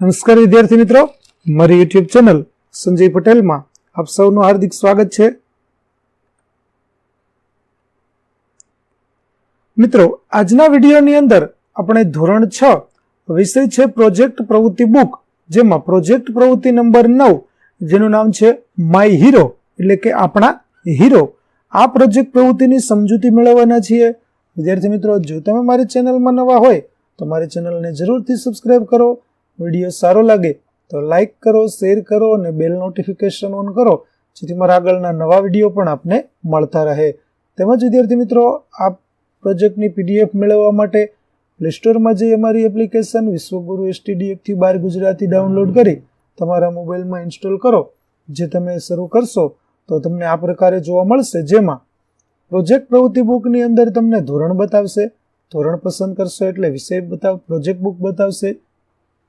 નમસ્કાર વિદ્યાર્થી મિત્રો, મારી યુટ્યુબ ચેનલ સંજય પટેલમાં આપ સૌનું હાર્દિક સ્વાગત છે. મિત્રો, આજના વિડીયોની અંદર આપણે ધોરણ છ વિષય છે પ્રોજેક્ટ પ્રવૃત્તિ બુક જેમાં પ્રોજેક્ટ પ્રવૃત્તિ નંબર નવ, જેનું નામ છે માય હીરો એટલે કે આપણા હીરો આ પ્રોજેક્ટ પ્રવૃત્તિની સમજૂતી મેળવવાના છીએ. વિદ્યાર્થી મિત્રો, જો તમે મારી ચેનલમાં નવા હોય, તો મારી ચેનલને જરૂરથી સબસ્ક્રાઈબ કરો. વીડિયો સારો લાગે તો લાઈક કરો, શેર કરો અને બેલ નોટિફિકેશન ઓન કરો, જેથી મારા આગળના નવા વીડિયો પણ આપને મળતા રહે. તેમજ વિદ્યાર્થી મિત્રો, આ પ્રોજેક્ટની પીડીએફ મેળવવા માટે પ્લે સ્ટોરમાં જઈ અમારી એપ્લિકેશન વિશ્વગુરુ એસટીડીએફથી બાર ગુજરાતી ડાઉનલોડ કરી તમારા મોબાઈલમાં ઇન્સ્ટોલ કરો, જે તમે શરૂ કરશો તો તમને આ પ્રકારે જોવા મળશે. જેમાં પ્રોજેક્ટ પ્રવૃત્તિ બુકની અંદર તમને ધોરણ બતાવશે, ધોરણ પસંદ કરશો એટલે વિષય બતાવ, પ્રોજેક્ટ બુક બતાવશે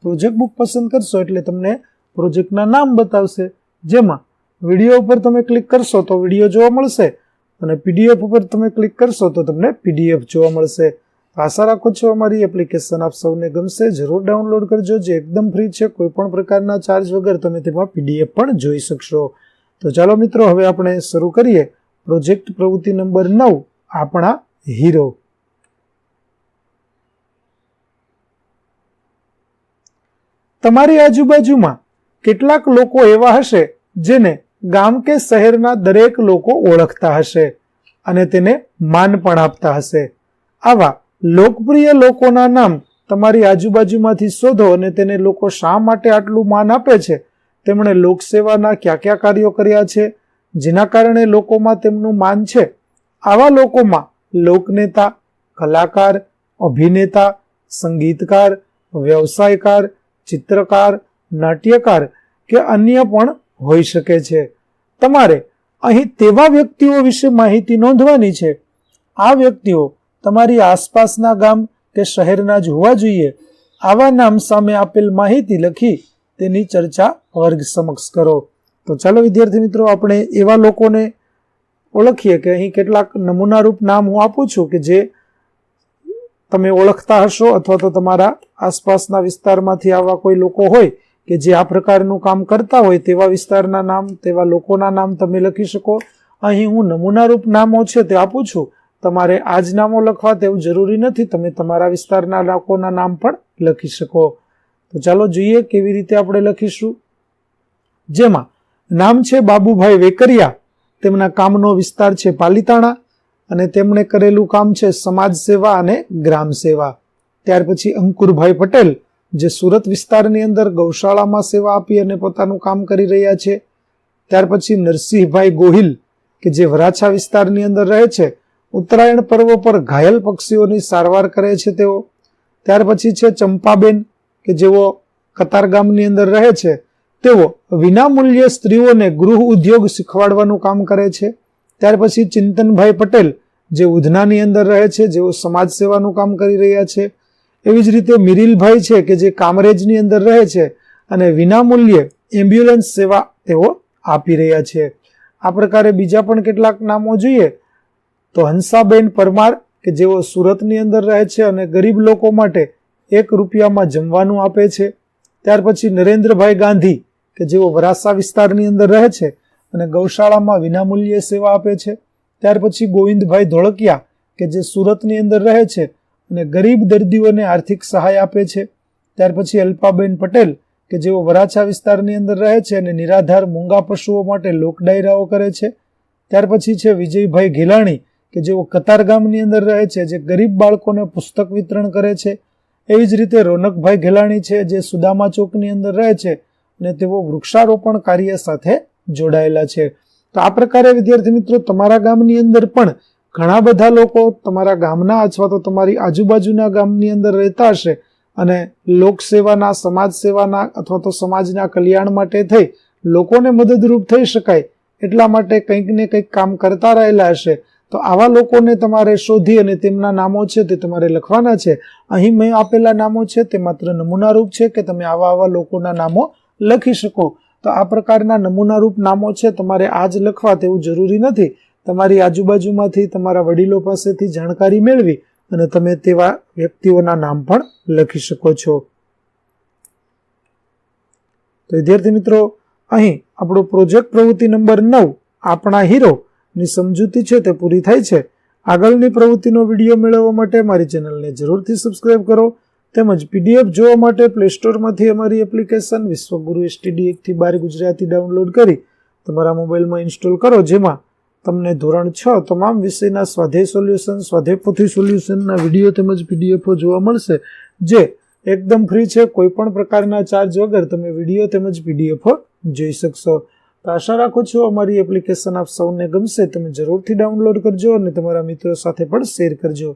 પ્રોજેક્ટ બુક પસંદ કરશો એટલે તમને પ્રોજેક્ટના નામ બતાવશે. જેમાં વીડિયો ઉપર તમે ક્લિક કરશો તો વીડિયો જોવા મળશે અને પીડીએફ ઉપર તમે ક્લિક કરશો તો તમને પીડીએફ જોવા મળશે. આશા રાખું છું અમારી એપ્લિકેશન આપ સૌને ગમશે. જરૂર ડાઉનલોડ કરજો. જે એકદમ ફ્રી છે, કોઈ પણ પ્રકારના ચાર્જ વગર તમે તેમાં પીડીએફ પણ જોઈ શકશો. તો ચાલો મિત્રો, હવે આપણે શરૂ કરીએ. પ્રોજેક્ટ પ્રવૃત્તિ નંબર નવ, આપણા હીરો. તમારી આજુબાજુમાં કેટલાક લોકો એવા હશે જેને ગામ કે શહેરના દરેક લોકો ઓળખતા હશે અને તેને માન પણ આપતા હશે. આવા લોકપ્રિય લોકોના નામ તમારી આજુબાજુમાંથી શોધો અને તેને લોકો શા માટે આટલું માન આપે છે? તેમણે લોકસેવાના કયા કયા કાર્યો કર્યા છે? જેના કારણે લોકોમાં તેમનું માન છે? આવા લોકોમાં લોકનેતા, કલાકાર, અભિનેતા, સંગીતકાર, વ્યવસાયકાર ચિત્રકાર, નાટ્યકાર કે અન્ય પણ હોઈ શકે છે. તમારે અહીં તેવા વ્યક્તિઓ વિશે માહિતી નોંધવાની છે. આ વ્યક્તિઓ તમારી આસપાસના ગામ કે શહેરના જ હોવા જોઈએ. આવા નામ સામે આપેલ માહિતી લખી તેની ચર્ચા વર્ગ સમક્ષ કરો. તો ચાલો વિદ્યાર્થી મિત્રો, આપણે એવા લોકોને ઓળખીએ કે અહીં કેટલાક નમૂનારૂપ નામ હું આપું છું કે જે તમે ઓળખતા હશો અથવા તો તમારા આસપાસના વિસ્તારમાંથી આવા કોઈ લોકો હોય કે જે આ પ્રકારનું કામ કરતા હોય તેવા વિસ્તારના નામ, તેવા લોકોના નામ તમે લખી શકો. અહીં હું નમૂનારૂપ નામો છે તે આપું છું. તમારે આ જ નામો લખવા તેવું જરૂરી નથી. તમે તમારા વિસ્તારના લોકોના નામ પણ લખી શકો. તો ચાલો જોઈએ કેવી રીતે આપણે લખીશું. જેમાં, નામ છે બાબુભાઈ વેકરિયા. તેમના કામનો વિસ્તાર છે પાલિતાણા. અને તેમણે કરેલું કામ છે સમાજ સેવા અને ગ્રામ સેવા. ત્યાર પછી અંકુરભાઈ પટેલ, જે સુરત વિસ્તારની અંદર ગૌશાળામાં સેવા આપી અને પોતાનું કામ કરી રહ્યા છે. ત્યાર પછી નરસિંહભાઈ ગોહિલ, કે જે વરાછા વિસ્તારની અંદર રહે છે, ઉત્તરાયણ પર્વ પર ઘાયલ પક્ષીઓની સારવાર કરે છે તેઓ. ત્યાર પછી છે ચંપાબેન, કે જેઓ કતાર ગામની અંદર રહે છે, તેઓ વિનામૂલ્યે સ્ત્રીઓને ગૃહ ઉદ્યોગ શીખવાડવાનું કામ કરે છે. ત્યાર પછી ચિંતનભાઈ પટેલ, જે ઉધનાની અંદર રહે છે, જેઓ સમાજ સેવાનું કામ કરી રહ્યા છે, એવી જ રીતે મિરિલભાઈ છે કે જે કામરેજની અંદર રહે છે અને વિનામૂલ્યે એમ્બ્યુલન્સ સેવા તેઓ આપી રહ્યા છે. આ પ્રકારે બીજા પણ કેટલાક નામો જોઈએ. તો હંસાબેન પરમાર, કે જેઓ સુરતની અંદર રહે છે અને ગરીબ લોકો માટે એક રૂપિયામાં જમવાનું આપે છે. ત્યાર પછી નરેન્દ્રભાઈ ગાંધી, કે જેઓ વરાસા વિસ્તારની અંદર રહે છે અને ગૌશાળામાં વિનામૂલ્યે સેવા આપે છે. ત્યાર પછી ગોવિંદભાઈ ધોળકિયા, કે જે સુરતની અંદર રહે છે અને ગરીબ દર્દીઓને આર્થિક સહાય આપે છે. ત્યાર પછી અલ્પાબેન પટેલ, કે જેઓ વરાછા વિસ્તારની અંદર રહે છે અને નિરાધાર મૂંગા પશુઓ માટે લોક ડાયરાઓ કરે છે. ત્યાર પછી છે વિજયભાઈ ઘેલાણી, કે જેઓ કતાર ગામની અંદર રહે છે, જે ગરીબ બાળકોને પુસ્તક વિતરણ કરે છે. એવી જ રીતે રોનકભાઈ ઘેલાણી છે, જે સુદામા ચોકની અંદર રહે છે અને તેઓ વૃક્ષારોપણ કાર્ય સાથે જોડાયેલા છે. તો આ પ્રકારે, વિદ્યાર્થી મિત્રો, તમારા ગામની અંદર પણ ઘણા બધા લોકો તમારા ગામના અથવા તો તમારી આજુબાજુના ગામની અંદર રહેતા હશે અને લોકસેવાના સમાજ સેવાના અથવા તો સમાજના કલ્યાણ માટે થઈ લોકોને મદદરૂપ થઈ શકાય એટલા માટે કંઈક ને કંઈક કામ કરતા રહેલા હશે. તો આવા લોકોને તમારે શોધી અને તેમના નામો છે તે તમારે લખવાના છે. અહીં મેં આપેલા નામો છે, તે માત્ર નમૂનારૂપ છે કે તમે આવા આવા લોકોના નામો લખી શકો. તો આ પ્રકારના નમૂનારૂપ નામો છે, તમારે આ જ લખવા તેવું જરૂરી નથી. તમારી આજુબાજુમાંથી તમારા વડીલો પાસેથી જાણકારી મેળવી અને તમે તેવા વ્યક્તિઓના નામ પણ લખી શકો છો. તો વિદ્યાર્થી મિત્રો, અહીં આપણો પ્રોજેક્ટ પ્રવૃત્તિ નંબર નવ, આપણા હીરોની સમજૂતી છે તે પૂરી થાય છે. આગળની પ્રવૃત્તિનો વીડિયો મેળવવા માટે મારી ચેનલને જરૂરથી સબસ્ક્રાઇબ કરો. તેમજ પીડીએફ જોવા માટે પ્લે સ્ટોરમાંથી અમારી એપ્લિકેશન વિશ્વગુરુ એસટીડી એકથી બાર ગુજરાતી ડાઉનલોડ કરી તમારા મોબાઈલમાં ઇન્સ્ટોલ કરો, જેમાં તમને ધોરણ છ તમામ વિષયના સ્વાધ્યાય સોલ્યુશન સ્વાધ્યાય પોથી સોલ્યુશનના વીડિયો તેમજ પીડીએફો જોવા મળશે. જે એકદમ ફ્રી છે કોઈ પણ પ્રકારના ચાર્જ વગર તમે વીડિયો તેમજ પીડીએફો જોઈ શકશો. તો આશા રાખું છું અમારી એપ્લિકેશન આપ સૌને ગમશે, તમે જરૂરથી ડાઉનલોડ કરજો અને તમારા મિત્રો સાથે પણ શેર કરજો.